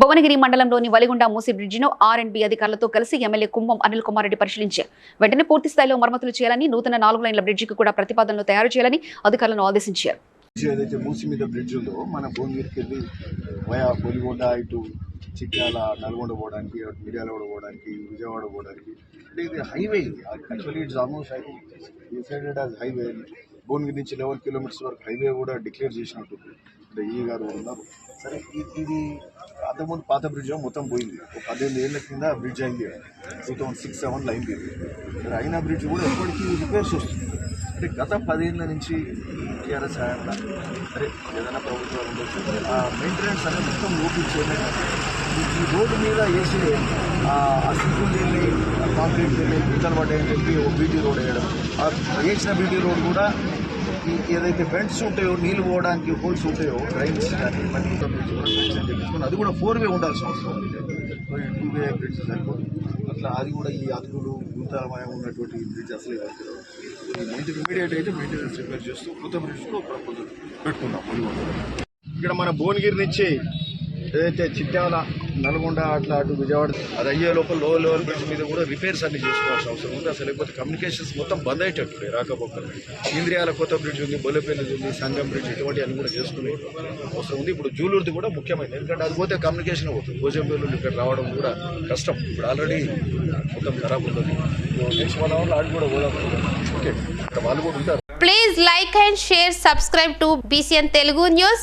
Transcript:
భువనగిరి మండలంలోని వలిగొండ మూసి బ్రిడ్జిను ఆర్ అధికారులతో కలిసి ఎమ్మెల్యే కుంభం అనిల్ కుమార్ రెడ్డి పరిశీలించారు. వెంటనే పూర్తి స్థాయిలో మరమ్మతులు చేయాలని నూతన నాలుగు లైన్ల బ్రిడ్జికి కూడా ప్రతిపాదనలు తయారు చేయాలని అధికారులను ఆదేశించారు. ఏదైతే మూసి మీద బ్రిడ్జ్ ఉందో మన భువనగిరికి వెళ్ళి వయా బొలిగొండ ఇటు చిట్యాల నల్గొండ పోవడానికి మిర్యాల కూడా పోవడానికి విజయవాడ పోవడానికి అంటే ఇది హైవే ఇది. Actually it's almost highway decided as highway. Bhuvanagiri నుంచి లెవెన్ కిలోమీటర్స్ వరకు హైవే కూడా డిక్లేర్ చేసినట్టు అంటే ఈ గారు ఉన్నారు. సరే ఇది అంతకుముందు పాత బ్రిడ్జ్ మొత్తం పోయింది. ఒక పదిహేను ఏళ్ళ కింద బ్రిడ్జ్ అయింది. టూ థౌసండ్ సిక్స్ సెవెన్లో అయింది. ఇది. అయిన బ్రిడ్జ్ కూడా ఎప్పటికీ రిపేర్స్ వస్తుంది. అంటే గత పదేళ్ళ నుంచి టీఆర్ఎస్ హయాంలో అరే ఏదైనా ప్రభుత్వం ఉండొచ్చు ఆ మెయింటెనెన్స్ అనేది మొత్తం లోపించేది ఈ రోడ్డు మీద వేసే ఆ సింపుల్ కాంక్రీట్ వెళ్ళి గుంతలు పడ్డాయని చెప్పి ఓ బీటీ రోడ్ వేయడం. వేసిన బీటీ రోడ్ కూడా ఏదైతే బెండ్స్ ఉంటాయో నీళ్ళు పోవడానికి హోల్స్ ఉంటాయో డ్రైన్స్ కానీ మళ్ళీ చెప్పించుకుని అది కూడా ఫోర్ వే ఉండాల్సిన అవసరం. టూ వే బ్రిడ్జ్ సరిపోదు. అట్లా అది కూడా ఈ అతుకులు గుంతలమయం ఉన్నటువంటి బ్రిడ్జ్ అసలు కాదు ఇమీడియట్ అయితే మెయింటెనెన్స్ రిపేర్ చేస్తూ కొత్త బ్రిడ్జ్ ప్రపోజల్ పెట్టుకున్నాం ఇక్కడ మన భువనగిరి నుంచి ఏదైతే చిట్యాల నల్గొండ అట్లా అటు విజయవాడ అది అయ్యే లోపల లో లెవెల్ బ్రిడ్జ్ మీద కూడా రిపేర్స్ అన్ని చేసుకోవాల్సిన అవసరం ఉంది. అసలు లేకపోతే కమ్యూనికేషన్స్ మొత్తం బంద్ అయ్యేటట్టు రాకపోకలు. ఇంద్రియాల కొత్త బ్రిడ్జ్ ఉంది బొల్లపల్లి ఉంది సంగం బ్రిడ్జ్ ఇటువంటి అన్ని కూడా చేసుకునే అవసరం ఉంది. ఇప్పుడు జూలూరుది కూడా ముఖ్యమైనది. ఎందుకంటే అది పోతే కమ్యూనికేషన్ అవుతుంది భోజంపల్లి ఇక్కడ రావడం కూడా కష్టం. ఇప్పుడు ఆల్రెడీ మొత్తం ఖరాబ్ ఉంటుంది నెక్స్ట్ వన్ అవర్లో ఆడి కూడా పోదాం. ఓకే ఇక్కడ వాళ్ళు కూడా ఉంటారు. Please like and share, subscribe to BCN Telugu News.